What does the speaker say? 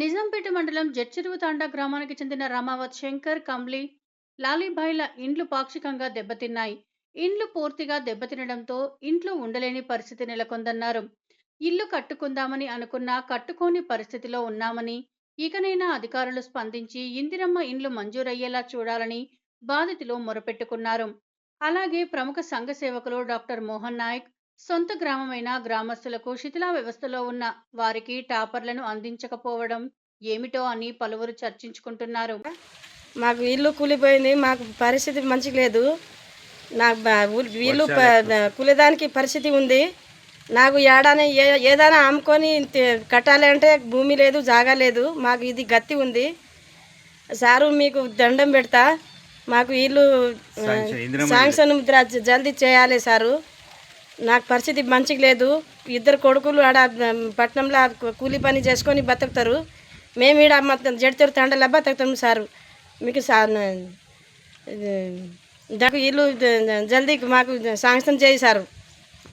నిజాంపేట మండలం జడ్చెరువు తాండా గ్రామానికి చెందిన రామావత్ శంకర్ కంబ్లీ లాలీభాయిల ఇండ్లు పాక్షికంగా దెబ్బతిన్నాయి. ఇండ్లు పూర్తిగా దెబ్బతినడంతో ఇంట్లో ఉండలేని పరిస్థితి నెలకొందన్నారు. ఇల్లు కట్టుకుందామని అనుకున్నా కట్టుకోని పరిస్థితిలో ఉన్నామని ఇకనైనా అధికారులు స్పందించి ఇందిరమ్మ ఇండ్లు మంజూరయ్యేలా చూడాలని బాధితులు మొరపెట్టుకున్నారు. అలాగే ప్రముఖ సంఘ సేవకులు డాక్టర్ మోహన్ నాయక్ సొంత గ్రామమైన గ్రామస్తులకు శిథిలా వ్యవస్థలో ఉన్న వారికి టాపర్లను అందించకపోవడం ఏమిటో అని పలువురు చర్చించుకుంటున్నారు. మాకు ఇల్లు కూలిపోయింది మాకు పరిస్థితి మంచిగా లేదు. నాకు ఇల్లు ప- కూలేదానికి పరిస్థితి ఉంది. నాకు ఏడానే ఏ ఏదైనా అమ్ముకొని కట్టాలి అంటే భూమి లేదు జాగా లేదు. మాకు ఇది గత్తి ఉంది. సారు మీకు దండం పెడతా. మాకు ఇల్లు శాంక్షన్ జల్దీ చేయాలి సారు. నాకు పరిస్థితి మంచిగా లేదు. ఇద్దరు కొడుకులు ఆడ పట్నంలో కూలీ కూలి పని చేసుకొని బతుకుతారు. మేము ఈడ మొత్తం జడితెరు తండలా బతుకుతాం సారు. మీకు సా నాకు ఇల్లు జల్దీ మాకు శాంక్షన్ చేయి సారు.